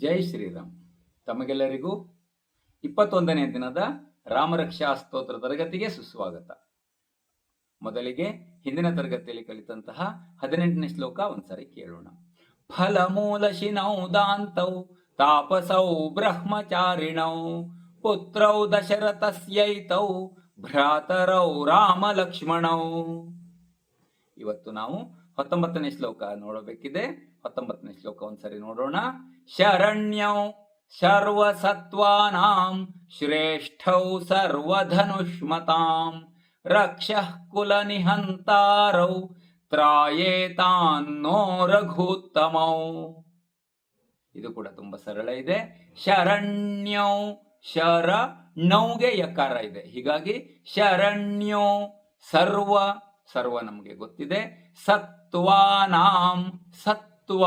ಜೈ ಶ್ರೀರಾಮ್. ತಮಗೆಲ್ಲರಿಗೂ ಇಪ್ಪತ್ತೊಂದನೇ ದಿನದ ರಾಮರಕ್ಷಾ ಸ್ತೋತ್ರ ತರಗತಿಗೆ ಸುಸ್ವಾಗತ. ಮೊದಲಿಗೆ ಹಿಂದಿನ ತರಗತಿಯಲ್ಲಿ ಕಲಿತಂತಹ ಹದಿನೆಂಟನೇ ಶ್ಲೋಕ ಒಂದ್ಸರಿ ಕೇಳೋಣ. ಫಲ ಮೂಲ ದಾಂತೌ, ತಾಪಸೌ ಬ್ರಹ್ಮಚಾರಿಣೌ, ಪುತ್ರೌ ದಶರಥಸ್ಯೈತೌ, ಭ್ರಾತರೌ ರಾಮ ಲಕ್ಷ್ಮಣೌ ಇವತ್ತು ನಾವು ಹತ್ತೊಂಬತ್ತನೇ ಶ್ಲೋಕ ನೋಡಬೇಕಿದೆ. ಹತ್ತೊಂಬತ್ತನೇ ಶ್ಲೋಕ ಒಂದ್ಸರಿ ನೋಡೋಣ. ಶರಣ್ಯೌ ಸರ್ವಸತ್ವಾನಾಂ ಶ್ರೇಷ್ಠೌ ಸರ್ವಧನುಷ್ಮತಾಂ, ರಕ್ಷಃ ಕುಲ ನಿಹಂತಾರೌ, ತ್ರಾಯೇತಾನ್ನೋ ರಘುತ್ತಮೌ. ಇದು ಕೂಡ ತುಂಬಾ ಸರಳ ಇದೆ. ಶರಣ್ಯೌ ಶರ ನೌಗೆ ಯಕಾರ ಇದೆ. ಹೀಗಾಗಿ ಶರಣ್ಯೋ ಸರ್ವ ಸರ್ವ ನಮಗೆ ಗೊತ್ತಿದೆ. ಸತ್ವಾನಾಂ ಸತ್ವ.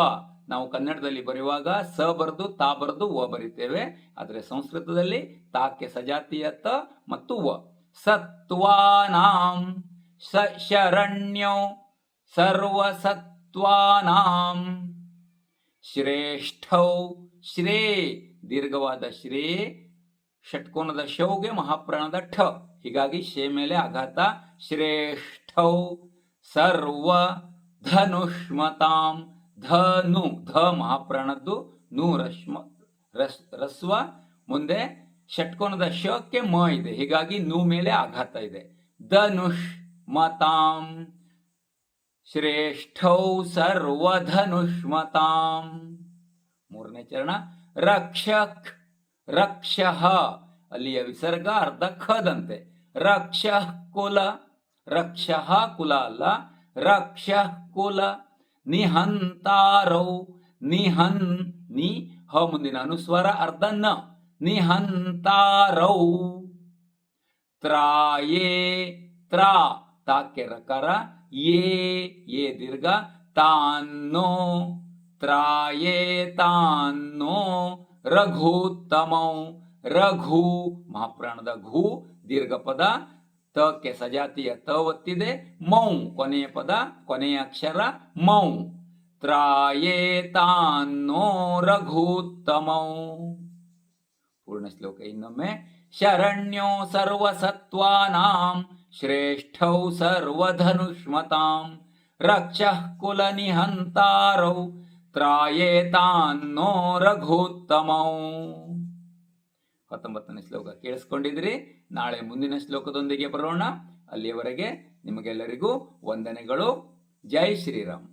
ನಾವು ಕನ್ನಡದಲ್ಲಿ ಬರೆಯುವಾಗ ಸ ಬರೆದು ತಾ ಬರೆದು ವ ಬರಿತೇವೆ. ಆದರೆ ಸಂಸ್ಕೃತದಲ್ಲಿ ತಾಕ್ಕೆ ಸಜಾತಿಯ ತ ಮತ್ತು ವ. ಸತ್ವಾನಾಂ ಸ ಶರಣ್ಯೋ ಸರ್ವಸತ್ವಾನಾಂ ಶ್ರೇಷ್ಠೌ, ಶ್ರೇ, ದೀರ್ಘವಾದ ಶ್ರೇ, ಷಟ್ಕೋನದ ಶೌಗೆ ಮಹಾಪ್ರಾಣದ ಠ. ಹೀಗಾಗಿ ಶೇ ಮೇಲೆ ಆಘಾತ. ಶ್ರೇಷ್ಠೌ ಸರ್ವ ಧನುಷ್ಮತಾಂ ಧನು ಧ ಮಹಾಪ್ರಾಣದ್ದು ನು ರಶ್ಮ ರಸ್ ರಸ್ವ ಮುಂದೆ ಷಟ್ಕೋನದ ಶಕ್ಕೆ ಮ ಇದೆ. ಹೀಗಾಗಿ ನು ಮೇಲೆ ಆಘಾತ ಇದೆ. ಧನುಷ್ ಮತಾಂ ಸರ್ವ ಸರ್ವಧನುಷ್ಮತಾಂ. ಮೂರನೇ ಚರಣ, ರಕ್ಷಕ್ ರಕ್ಷಃ ಅಲ್ಲಿಯ ವಿಸರ್ಗ ಅರ್ಧ ಖದಂತೆ. ರಕ್ಷ ಕುಲ ರಕ್ಷಃ ಕುಲ ಅಲ್ಲ ರಕ್ಷ ಕುಲ, ನಿಹಂತಾರೌ ನಿಹನ್ ನಿ ಹ ಮುಂದಿನ ಅನುಸ್ವರ ಅರ್ಧ ನ ನಿಹಂತಾರೌ. ತ್ರಾಯೇ, ತ್ರಾ ತಾಕ್ಕೆ ರಕಾರ ಏ ಏ ದೀರ್ಘ, ತಾನ್ನೋ. ತ್ರಾಯೇ, ತಾನ್ನೋ, ರಘುತ್ತಮೌ, ರಘು ಮಹಾಪ್ರಾಣದ ಘು, ದೀರ್ಘ ಪದ ತಕ್ಕೆ ಸಜಾತಿಯ ತ ಒತ್ತಿದೆ ಮೌ ಕೊನೆಯ ಪದ ಕೊನೆಯ ಅಕ್ಷರ ಮೌ ತ್ರಾಯೇ ತಾನ್ನೋ ರಘುತ್ತಮೌ ಪೂರ್ಣ ಶ್ಲೋಕ ಇನ್ನೊಮ್ಮೆ ಶರಣ್ಯೋ ಸರ್ವಸತ್ವಾನಾಂ ಶ್ರೇಷ್ಠೌ ಸರ್ವಧನುಷ್ಮತಾಂ ರಕ್ಷಃ ಕುಲ ನಿಹಂತಾರೌ ತ್ರಾಯೇತಾನ್ನೋ ರಘುತ್ತಮೌ ಹತ್ತೊಂಬತ್ತನೇ ಶ್ಲೋಕ ಕೇಳಿಸ್ಕೊಂಡಿದ್ರಿ? ನಾಳೆ ಮುಂದಿನ ಶ್ಲೋಕದೊಂದಿಗೆ ಬರೋಣ. ಅಲ್ಲಿಯವರೆಗೆ ನಿಮಗೆಲ್ಲರಿಗೂ ವಂದನೆಗಳು. ಜೈ ಶ್ರೀರಾಮ್.